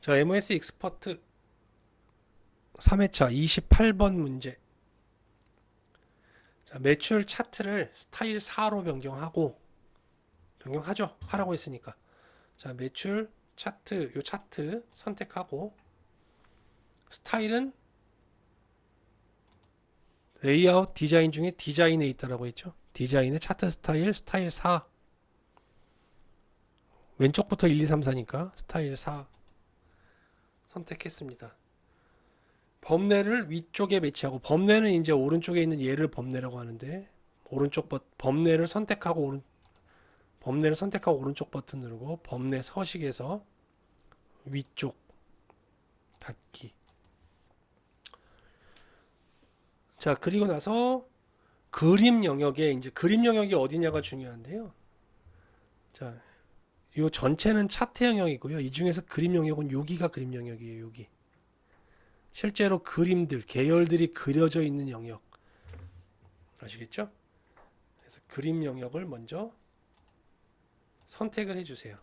자, MOS 익스퍼트 3회차 28번 문제. 자, 매출 차트를 스타일 4로 변경하고 변경하죠. 하라고 했으니까. 자, 매출 차트 요 차트 선택하고 스타일은 레이아웃 디자인 중에 디자인에 있다라고 했죠. 디자인의 차트 스타일 스타일 4 왼쪽부터 1, 2, 3, 4니까 스타일 4 선택했습니다. 범례를 위쪽에 배치하고 범례는 이제 오른쪽에 있는 얘를 범례라고 하는데 오른쪽 버, 범례를 선택하고 오른 범례를 선택하고 오른쪽 버튼 누르고 범례 서식에서 위쪽 닫기. 자, 그리고 나서 그림 영역에 이제 그림 영역이 어디냐가 중요한데요. 자, 요 전체는 차트 영역이고요. 이 중에서 그림 영역은 여기가 그림 영역이에요. 여기. 실제로 그림들, 계열들이 그려져 있는 영역. 아시겠죠? 그래서 그림 영역을 먼저 선택을 해주세요.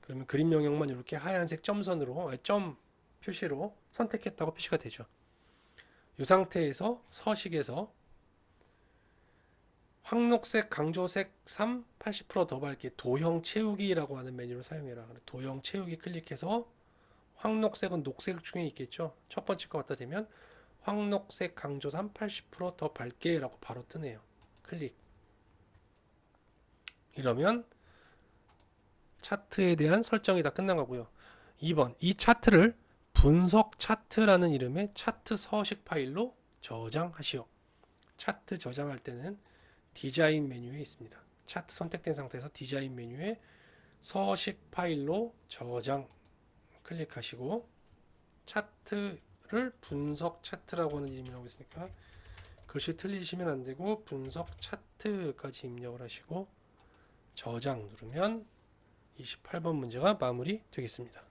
그러면 그림 영역만 이렇게 하얀색 점선으로, 점 표시로 선택했다고 표시가 되죠. 이 상태에서 서식에서 황록색, 강조색 3, 80%더 밝게 도형 채우기라고 하는 메뉴를 사용해라. 도형 채우기 클릭해서 황록색은 녹색 중에 있겠죠. 첫 번째 거 갖다 대면 황록색 강조 3, 80%더 밝게라고 바로 뜨네요. 클릭. 이러면 차트에 대한 설정이 다 끝난 거고요. 2번 이 차트를 분석 차트라는 이름의 차트 서식 파일로 저장하시오. 차트 저장할 때는 디자인 메뉴에 있습니다. 차트 선택된 상태에서 디자인 메뉴에 서식 파일로 저장 클릭하시고 차트를 분석 차트라고 하는 이름이라고 있으니까 글씨 틀리시면 안 되고 분석 차트까지 입력을 하시고 저장 누르면 28번 문제가 마무리 되겠습니다.